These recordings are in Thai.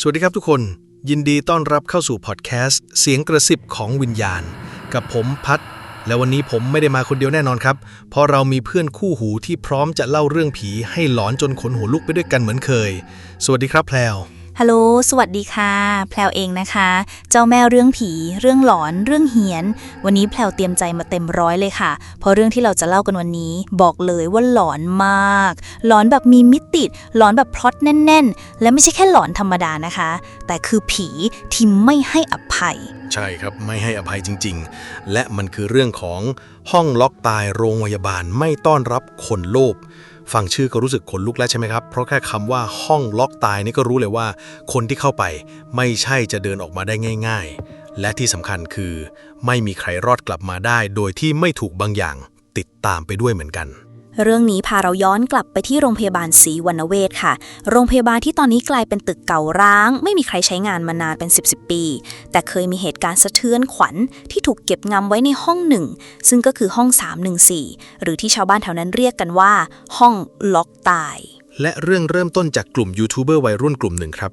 สวัสดีครับทุกคน ยินดีต้อนรับเข้าสู่พอดแคสต์เสียงกระซิบของวิญญาณ กับผมพัด และวันนี้ผมไม่ได้มาคนเดียวแน่นอนครับ เพราะเรามีเพื่อนคู่หูที่พร้อมจะเล่าเรื่องผีให้หลอนจนขนหัวลุกไปด้วยกันเหมือนเคย สวัสดีครับแพลว ฮัลโหล สวัสดีค่ะ แพลวเองนะคะ เจ้าแม่เรื่องผี เรื่องหลอน เรื่องเฮียน วันนี้แพลวเตรียมใจมาเต็มร้อยเลยค่ะ เพราะเรื่องที่เราจะเล่ากันวันนี้ บอกเลยว่าหลอนมาก หลอนแบบมีมิติ หลอนแบบพล็อตแน่น ๆ และไม่ใช่แค่หลอนธรรมดานะคะ แต่คือผีที่ไม่ให้อภัย ใช่ครับ ไม่ให้อภัยจริง ๆ และมันคือเรื่องของห้องล็อกตายโรงพยาบาลไม่ต้อนรับคนโลภ ฟังชื่อก็รู้สึกขนลุกแล้วใช่ไหมครับ เพราะแค่คำว่าห้องล็อกตายนี่ก็รู้เลยว่า คนที่เข้าไปไม่ใช่จะเดินออกมาได้ง่าย ๆ และที่สำคัญคือ ไม่มีใครรอดกลับมาได้ โดยที่ไม่ถูกบางอย่างติดตามไปด้วยเหมือนกัน เรื่องนี้พาเราย้อนกลับไปที่โรงพยาบาลศรีวรรณเวชค่ะ โรงพยาบาลที่ตอนนี้กลายเป็นตึกเก่าร้าง ไม่มีใครใช้งานมานานเป็น 10บสปี แต่เคยมีเหตุการณ์สะเทือนขวัญที่ถูกเก็บงำไว้ในห้องหนึ่ง ซึ่งก็คือห้อง 314 หรือที่ชาวบ้านแถวนั้นเรียกกันว่า ห้องล็อกตาย และเรื่องเริ่มต้นจากกลุ่มยูทูบเบอร์วัยรุ่นกลุ่มหนึ่งครับ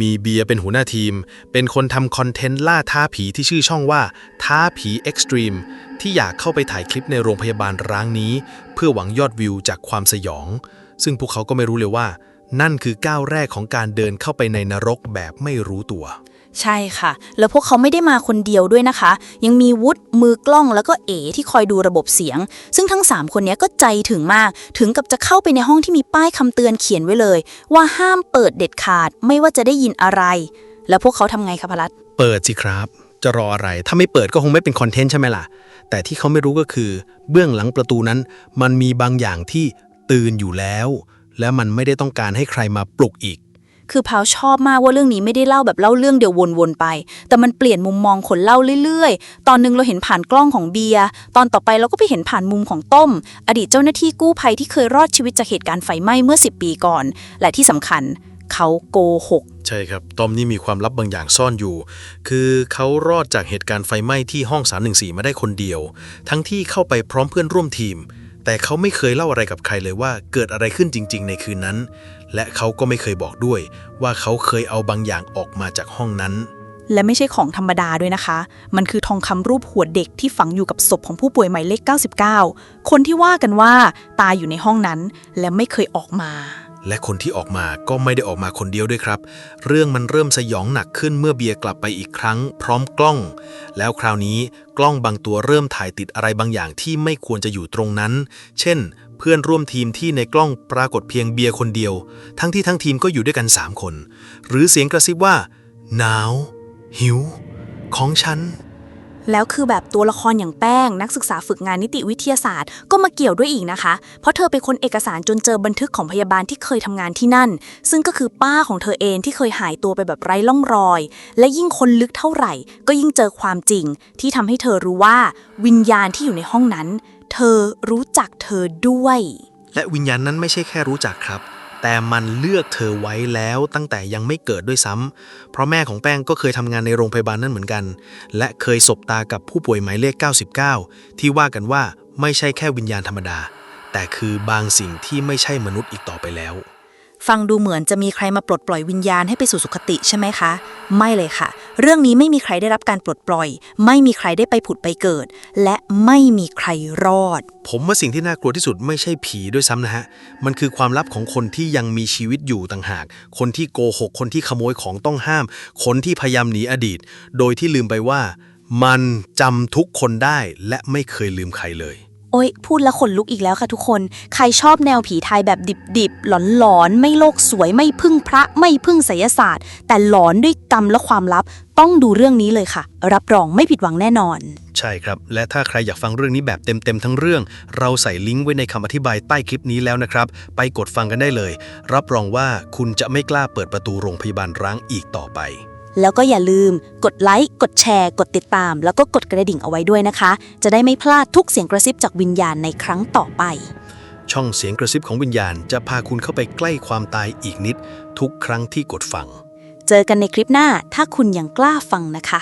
มีเบียร์เป็นหัวหน้าทีม เป็นคนทำคอนเทนต์ล่าท้าผีที่ชื่อช่องว่า ท้าผีเอ็กซ์ตรีมที่อยากเข้าไปถ่ายคลิปในโรงพยาบาลร้างนี้ เพื่อหวังยอดวิวจากความสยอง ซึ่งพวกเขาก็ไม่รู้เลยว่า นั่นคือก้าวแรกของการเดินเข้าไปในนรกแบบไม่รู้ตัว ใช่ค่ะ แล้วพวกเขาไม่ได้มาคนเดียวด้วยนะคะ ยังมีวุฒิมือกล้องแล้วก็เอ๋ที่คอยดูระบบเสียง ซึ่งทั้ง 3 คนนี้ก็ใจถึงมาก ถึงกับจะเข้าไปในห้องที่มีป้ายคำเตือนเขียนไว้เลย ว่าห้ามเปิดเด็ดขาดไม่ว่าจะได้ยินอะไร แล้วพวกเขาทำไงคะพลัดเปิดสิครับ จะรออะไร ถ้าไม่เปิดก็คงไม่เป็นคอนเทนต์ใช่ไหมล่ะ แต่ที่เขาไม่รู้ก็คือ เบื้องหลังประตูนั้น มันมีบางอย่างที่ตื่นอยู่แล้ว และมันไม่ได้ต้องการให้ใครมาปลุกอีก คือพาวชอบมากว่าเรื่องนี้ไม่ได้เล่าแบบเล่าเรื่องเดียววนๆไป แต่มันเปลี่ยนมุมมองคนเล่าเรื่อยๆ ตอนนึงเราเห็นผ่านกล้องของเบียร์ ตอนต่อไปเราก็ไปเห็นผ่านมุมของต้ม อดีตเจ้าหน้าที่กู้ภัยที่เคยรอดชีวิตจากเหตุการณ์ไฟไหม้เมื่อ 10 ปีก่อน และที่สำคัญเขาโกหกใช่ครับ ต้อมนี่มีความลับบางอย่างซ่อนอยู่ คือเขารอดจากเหตุการณ์ไฟไหม้ที่ห้อง 314 มาได้คนเดียว ทั้งที่เข้าไปพร้อมเพื่อนร่วมทีม แต่เขาไม่เคยเล่าอะไรกับใครเลยว่าเกิดอะไรขึ้นจริง ๆ ในคืนนั้น และเขาก็ไม่เคยบอกด้วย ว่าเขาเคยเอาบางอย่างออกมาจากห้องนั้น และไม่ใช่ของธรรมดาด้วยนะคะ มันคือทองคำรูปหัวเด็กที่ฝังอยู่กับศพของผู้ป่วยหมายเลข 99 คนที่ว่ากันว่าตายอยู่ในห้องนั้นและไม่เคยออกมา และคนที่ออกมาก็ไม่ได้ออกมาคนเดียวด้วยครับ เรื่องมันเริ่มสยองหนักขึ้นเมื่อเบียร์กลับไปอีกครั้ง พร้อมกล้อง แล้วคราวนี้กล้องบางตัวเริ่มถ่ายติดอะไรบางอย่างที่ไม่ควรจะอยู่ตรงนั้น เช่น เพื่อนร่วมทีมที่ในกล้องปรากฏเพียงเบียร์คนเดียว ทั้งที่ทั้งทีมก็อยู่ด้วยกัน 3 คน หรือเสียงกระซิบว่าหนาว หิว ของฉัน แล้วคือแบบตัวละครอย่างแป้ง นักศึกษาฝึกงานนิติวิทยาศาสตร์ ก็มาเกี่ยวด้วยอีกนะคะ เพราะเธอไปค้นเอกสารจนเจอบันทึกของพยาบาลที่เคยทำงานที่นั่น ซึ่งก็คือป้าของเธอเองที่เคยหายตัวไปแบบไร้ล่องรอย และยิ่งคนลึกเท่าไหร่ ก็ยิ่งเจอความจริง ที่ทำให้เธอรู้ว่าวิญญาณที่อยู่ในห้องนั้น เธอรู้จักเธอด้วย และวิญญาณนั้นไม่ใช่แค่รู้จักครับ แต่มันเลือกเธอไว้แล้วตั้งแต่ยังไม่เกิดด้วยซ้ำ เพราะแม่ของแป้งก็เคยทำงานในโรงพยาบาลนั่นเหมือนกัน และเคยสบตากับผู้ป่วยหมายเลข 99 ที่ว่ากันว่าไม่ใช่แค่วิญญาณธรรมดา แต่คือบางสิ่งที่ไม่ใช่มนุษย์อีกต่อไปแล้ว ฟังดูเหมือนจะมีใครมาปลดปล่อยวิญญาณให้ไปสู่สุคติใช่ไหมคะ ไม่เลยค่ะ เรื่องนี้ไม่มีใครได้รับการปลดปล่อย ไม่มีใครได้ไปผุดไปเกิด และไม่มีใครรอด ผมว่าสิ่งที่น่ากลัวที่สุดไม่ใช่ผีด้วยซ้ำนะฮะ มันคือความลับของคนที่ยังมีชีวิตอยู่ต่างหาก คนที่โกหก คนที่ขโมยของต้องห้าม คนที่พยายามหนีอดีต โดยที่ลืมไปว่า มันจำทุกคนได้และไม่เคยลืมใครเลย โอ๊ยพูดแล้วขนลุกอีกแล้วค่ะทุกคน ใครชอบแนวผีไทยแบบดิบๆ หลอนๆ ไม่โลกสวยไม่พึ่งพระไม่พึ่งไสยศาสตร์ แต่หลอนด้วยกรรมและความลับ ต้องดูเรื่องนี้เลยค่ะ รับรองไม่ผิดหวังแน่นอน ใช่ครับ และถ้าใครอยากฟังเรื่องนี้แบบเต็มๆทั้งเรื่อง เราใส่ลิงก์ไว้ในคำอธิบายใต้คลิปนี้แล้วนะครับ ไปกดฟังกันได้เลย รับรองว่าคุณจะไม่กล้าเปิดประตูโรงพยาบาลร้างอีกต่อไป แล้วก็อย่าลืมกดไลค์ กดแชร์ กดติดตาม แล้วก็กดกระดิ่งเอาไว้ด้วยนะคะ จะได้ไม่พลาดทุกเสียงกระซิบจากวิญญาณในครั้งต่อไป ช่องเสียงกระซิบของวิญญาณจะพาคุณเข้าไปใกล้ความตายอีกนิด ทุกครั้งที่กดฟัง เจอกันในคลิปหน้าถ้าคุณยังกล้าฟังนะคะ